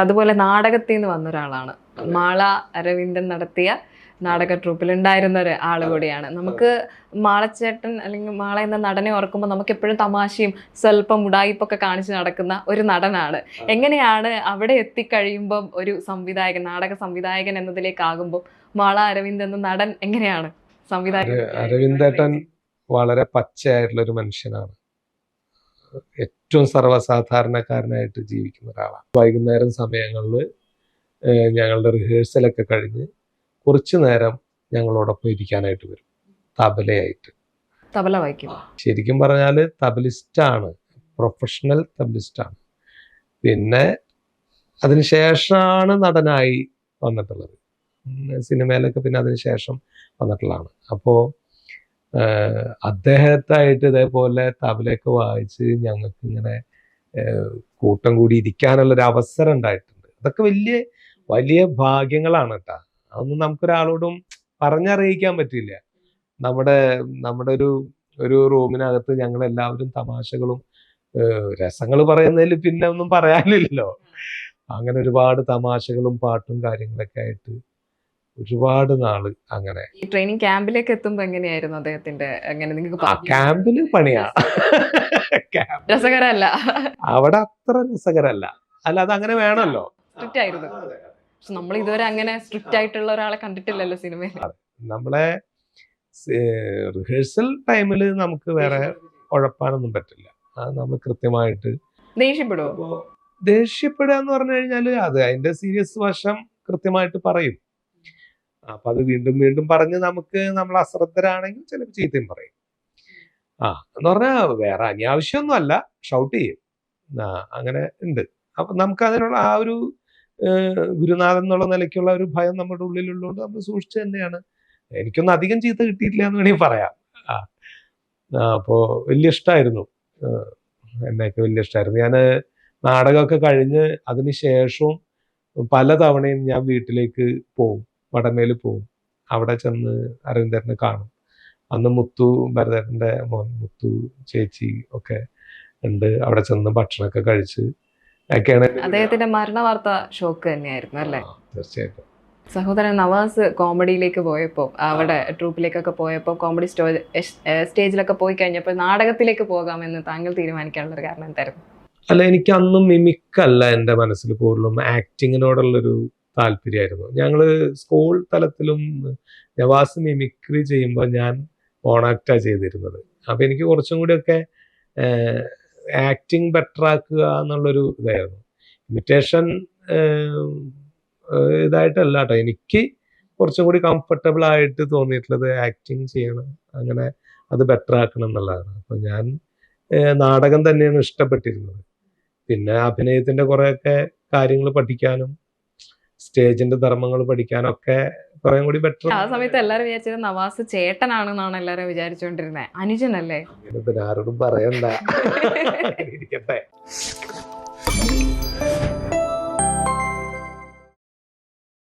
അതുപോലെ നാടകത്തിൽ നിന്ന് വന്ന ഒരാളാണ് മാള അരവിന്ദൻ നടത്തിയ നാടക ട്രൂപ്പിൽ ഉണ്ടായിരുന്ന ഒരു ആൾ കൂടിയാണ്. നമുക്ക് മാളച്ചേട്ടൻ അല്ലെങ്കിൽ മാള എന്ന നടനെ ഓർക്കുമ്പോൾ നമുക്ക് എപ്പോഴും തമാശയും സ്വല്പം ഉടായിപ്പൊക്കെ കാണിച്ച് നടക്കുന്ന ഒരു നടനാണ്. എങ്ങനെയാണ് അവിടെ എത്തിക്കഴിയുമ്പം ഒരു സംവിധായകൻ നാടക സംവിധായകൻ എന്നതിലേക്കാകുമ്പോൾ മാള അരവിന്ദ് എന്ന നടൻ എങ്ങനെയാണ് സംവിധായകൻ? അരവിന്ദേട്ടൻ വളരെ പച്ചയായിട്ടുള്ള ഒരു മനുഷ്യനാണ്. ഏറ്റവും സർവസാധാരണക്കാരനായിട്ട് ജീവിക്കുന്ന ഒരാളാണ്. വൈകുന്നേരം സമയങ്ങളിൽ ഞങ്ങളുടെ റിഹേഴ്സലൊക്കെ കഴിഞ്ഞ് കുറച്ചു നേരം ഞങ്ങളോടൊപ്പം ഇരിക്കാനായിട്ട് വരും. തബലയായിട്ട്. തബല വായിക്കും. ശരിക്കും പറഞ്ഞാൽ തബലിസ്റ്റാണ്. പ്രൊഫഷണൽ തബലിസ്റ്റാണ്. പിന്നെ അതിനുശേഷമാണ് നടനായി വന്നിട്ടുള്ളത്. സിനിമയിലൊക്കെ പിന്നെ അതിനുശേഷം വന്നിട്ടുള്ളതാണ്. അപ്പോൾ അദ്ദേഹത്തായിട്ട് ഇതേപോലെ തബലയൊക്കെ വായിച്ച് ഞങ്ങൾക്ക് ഇങ്ങനെ കൂട്ടം കൂടി ഇരിക്കാനുള്ള ഒരു അവസരം ഉണ്ടായിട്ടുണ്ട്. അതൊക്കെ വലിയ വലിയ ഭാഗ്യങ്ങളാണ് കേട്ടോ അതൊന്നും നമുക്കൊരാളോടും പറഞ്ഞറിയിക്കാൻ പറ്റില്ല. നമ്മുടെ നമ്മുടെ ഒരു ഒരു റൂമിനകത്ത് ഞങ്ങൾ എല്ലാവരും തമാശകളും രസങ്ങൾ പറയുന്നതിൽ പിന്നെ ഒന്നും പറയാനില്ലല്ലോ. അങ്ങനെ ഒരുപാട് തമാശകളും പാട്ടും കാര്യങ്ങളൊക്കെ ആയിട്ട് ഒരുപാട് നാൾ അങ്ങനെ. ഈ ട്രെയിനിങ് ക്യാമ്പിലേക്ക് എത്തുമ്പോ എങ്ങനെയായിരുന്നു അദ്ദേഹത്തിന്റെ എങ്ങനെ നിങ്ങൾക്ക് ക്യാമ്പിൽ പണിയാ. രസകരല്ല അവിടെ അത്ര രസകരല്ല അല്ല അത് അങ്ങനെ വേണമല്ലോ. സ്ട്രിക്റ്റ് ആയിരുന്നു. പക്ഷെ നമ്മൾ ഇതുവരെ അങ്ങനെ സ്ട്രിക്റ്റ് ആയിട്ടുള്ള ഒരാളെ കണ്ടിട്ടില്ലല്ലോ സിനിമയിൽ. നമ്മളെ റിഹേഴ്സൽ ടൈമിൽ നമുക്ക് വേറെ ഉഴപ്പാനൊന്നും പറ്റില്ല. അത് നമ്മൾ കൃത്യമായിട്ട് ദേഷ്യപ്പെടുമോ ദേഷ്യപ്പെടുക എന്ന് പറഞ്ഞു കഴിഞ്ഞാൽ അത് അതിന്റെ സീരിയസ് വശം കൃത്യമായിട്ട് പറയും. അപ്പൊ അത് വീണ്ടും വീണ്ടും പറഞ്ഞ് നമുക്ക് നമ്മൾ അശ്രദ്ധരാണെങ്കിൽ ചിലപ്പോൾ ചീത്തയും പറയും. ആ എന്ന് പറഞ്ഞാൽ വേറെ അനാവശ്യമൊന്നും അല്ല ഷൗട്ട് ചെയ്യും. ആ അങ്ങനെ ഉണ്ട്. അപ്പൊ നമുക്ക് അതിനുള്ള ആ ഒരു ഗുരുനാഥൻ എന്നുള്ള നിലയ്ക്കുള്ള ഒരു ഭയം നമ്മുടെ ഉള്ളിലുള്ളതുകൊണ്ട് നമ്മൾ സൂക്ഷിച്ചു തന്നെയാണ്. എനിക്കൊന്നും അധികം ചീത്ത കിട്ടിയിട്ടില്ല എന്ന് വേണമെങ്കിൽ പറയാം. ആ ആ, അപ്പോ വലിയ ഇഷ്ടമായിരുന്നു എന്നെയൊക്കെ വലിയ ഇഷ്ടമായിരുന്നു ഞാൻ നാടകമൊക്കെ കഴിഞ്ഞ് അതിന് ശേഷവും പല തവണയും ഞാൻ വീട്ടിലേക്ക് പോവും വടമേൽ പോവും. അവിടെ ചെന്ന് അരവിന്ദനെ കാണും. അന്ന് മുത്തു ഭരതേട്ടന്റെ മോൻ മുത്തു ചേച്ചി ഒക്കെ ഉണ്ട്. അവിടെ ചെന്ന് ഭക്ഷണമൊക്കെ കഴിച്ച് ഒക്കെയാണ് അദ്ദേഹത്തിന്റെ മരണ വാർത്ത ഷോക്ക് തന്നെയായിരുന്നു അല്ലേ? തീർച്ചയായിട്ടും. സഹോദരൻ നവാസ് കോമഡിയിലേക്ക് പോയപ്പോൾ അവിടെ ട്രൂപ്പിലേക്കൊക്കെ പോയപ്പോൾ കോമഡി സ്റ്റോ സ്റ്റേജിലൊക്കെ പോയി കഴിഞ്ഞപ്പോൾ നാടകത്തിലേക്ക് പോകാമെന്ന് താങ്കൾ തീരുമാനിക്കാനുള്ള ഒരു കാരണം എന്തായിരുന്നു? അല്ല എനിക്ക് അന്നും മിമിക്കല്ല എന്റെ മനസ്സിൽ കൂടുതലും ആക്ടിങ്ങിനോടുള്ളൊരു താല്പര്യമായിരുന്നു. ഞങ്ങൾ സ്കൂൾ തലത്തിലും നവാസ് മിമിക്രി ചെയ്യുമ്പോൾ ഞാൻ ഓണാക്റ്റാണ് ചെയ്തിരുന്നത്. അപ്പം എനിക്ക് കുറച്ചും കൂടിയൊക്കെ ആക്ടിങ് ബെറ്റർ ആക്കുക എന്നുള്ളൊരു ഇതായിരുന്നു. ഇമിറ്റേഷൻ ഇതായിട്ടല്ല കേട്ടോ എനിക്ക് കുറച്ചും കൂടി കംഫർട്ടബിൾ ആയിട്ട് തോന്നിയിട്ടുള്ളത് ആക്ടിങ് ചെയ്യണം അങ്ങനെ അത് ബെറ്റർ ആക്കണം എന്നുള്ളതാണ്. അപ്പം ഞാൻ നാടകം തന്നെയാണ് ഇഷ്ടപ്പെട്ടിരുന്നത്. പിന്നെ അഭിനയത്തിന്റെ കുറെയൊക്കെ കാര്യങ്ങൾ പഠിക്കാനും സ്റ്റേജിന്റെ ധർമ്മങ്ങൾ പഠിക്കാനൊക്കെ കുറേ കൂടി ബെറ്റർ ആ സമയത്ത് എല്ലാരും വിചാരിച്ചത് നവാസ് ചേട്ടനാണെന്നാണ് എല്ലാരും വിചാരിച്ചുകൊണ്ടിരുന്നത് അനുജനല്ലേ? ആരോടും പറയണ്ട. ഇരിക്കട്ടെ.